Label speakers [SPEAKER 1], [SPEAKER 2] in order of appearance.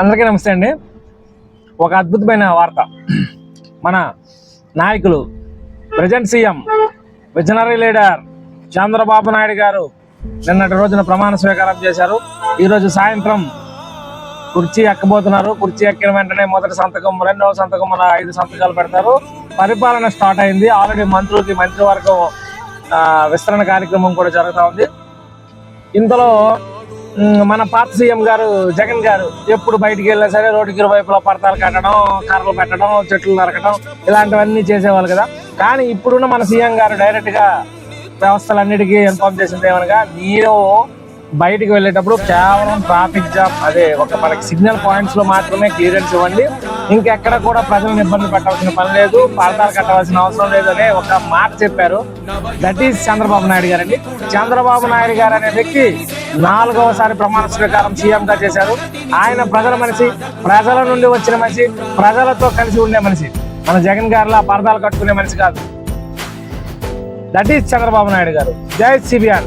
[SPEAKER 1] అందరికీ నమస్తే అండి. ఒక అద్భుతమైన వార్త. మన నాయకులు present CM visionary leader Chandrababu Naidu garu నిన్నటి రోజున ప్రమాణ స్వీకారం చేశారు. ఈరోజు సాయంత్రం కుర్చీ ఎక్కబోతున్నారు. కుర్చీ ఎక్కిన వెంటనే మొదటి సంతకం రెండవ సంతకం మన ఐదు సంతకాలు పెడతారు. పరిపాలన స్టార్ట్ అయింది. ఆల్రెడీ మంత్రులకి మంత్రివర్గం విస్తరణ కార్యక్రమం కూడా జరుగుతూ ఉంది. ఇంతలో మన పాత సీఎం గారు జగన్ గారు ఎప్పుడు బయటికి వెళ్ళినా సరే రోడ్డుకి ఇరువైపులా పడతాలు కట్టడం కర్రలు పెట్టడం చెట్లు నరకడం ఇలాంటివన్నీ చేసేవాళ్ళు కదా. కానీ ఇప్పుడున్న మన సీఎం గారు డైరెక్ట్గా వ్యవస్థలన్నిటికీ ఇన్ఫార్మ్ చేసింది ఏమనగా మీరు బయటికి వెళ్ళేటప్పుడు కేవలం ట్రాఫిక్ జామ్ అదే ఒక మనకి సిగ్నల్ పాయింట్స్లో మాత్రమే క్లియరెన్స్ ఇవ్వండి. ఇంకెక్కడ కూడా ప్రజలను ఇబ్బంది పెట్టాల్సిన పని లేదు పడతాలు కట్టవలసిన అవసరం లేదనే ఒక మాట చెప్పారు. దట్ ఈస్ చంద్రబాబు నాయుడు గారండి. చంద్రబాబు నాయుడు గారు అనే వ్యక్తి నాలుగవసారి ప్రమాణ స్వీకారం సీఎంగా చేశారు. ఆయన ప్రజల మనిషి ప్రజల నుండి వచ్చిన మనిషి ప్రజలతో కలిసి ఉండే మనిషి. మన జగన్ గారిలా పరదాలు కట్టుకునే మనిషి కాదు. దట్ ఈస్ చంద్రబాబు నాయుడు గారు. జై సిబిఆర్